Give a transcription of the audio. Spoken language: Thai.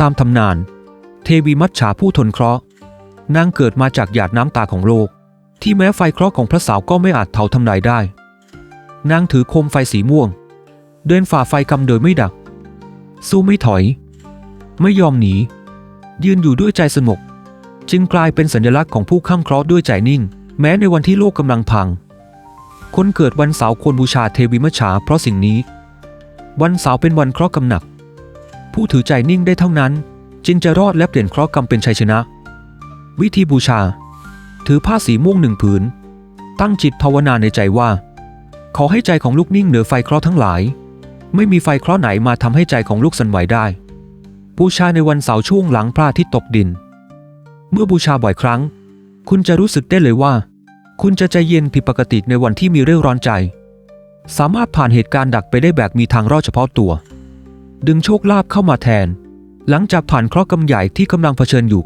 ตามตำนาน เทวีมัจฉาผู้ทนเคราะห์นางเกิดมาจากหยาดน้ำตาของโลก ที่แม้ไฟเคราะห์ของพระสาวก็ไม่อาจเผาทำลายได้ นางถือโคมไฟสีม่วง เดินฝ่าไฟกำโดยไม่ดัก สู้ไม่ถอย ไม่ยอมหนี ยืนอยู่ด้วยใจสงบจึงกลายเป็นสัญลักษณ์ของผู้ข้ามเคราะห์ด้วยใจนิ่ง แม้ในวันที่โลกกำลังพัง คนเกิดวันเสาร์ควรบูชาเทวีมัจฉาเพราะสิ่งนี้ วันเสาร์เป็นวันเคราะห์กำหนัก ผู้ถือใจนิ่งได้เท่านั้น จึงจะรอดและเปลี่ยนเคราะห์กรรมเป็นชัยชนะ วิธีบูชา ถือผ้าสีม่วงหนึ่งผืน ตั้งจิตภาวนาในใจว่า ขอให้ใจของลูกนิ่งเหนือไฟเคราะห์ทั้งหลาย ไม่มีไฟเคราะห์ไหนมาทำให้ใจของลูกสั่นไหวได้บูชาในวันเสาร์ช่วงหลังพระอาทิตย์ตกดิน เมื่อบูชาบ่อยครั้ง คุณจะรู้สึกได้เลยว่า คุณจะใจเย็นผิดปกติในวันที่มีเรื่องร้อนใจ สามารถผ่านเหตุการณ์ดักไปได้แบบมีทางรอดเฉพาะตัว ดึงโชคลาภเข้ามาแทน หลังจากผ่านเคราะห์กรรมใหญ่ที่กำลังเผชิญอยู่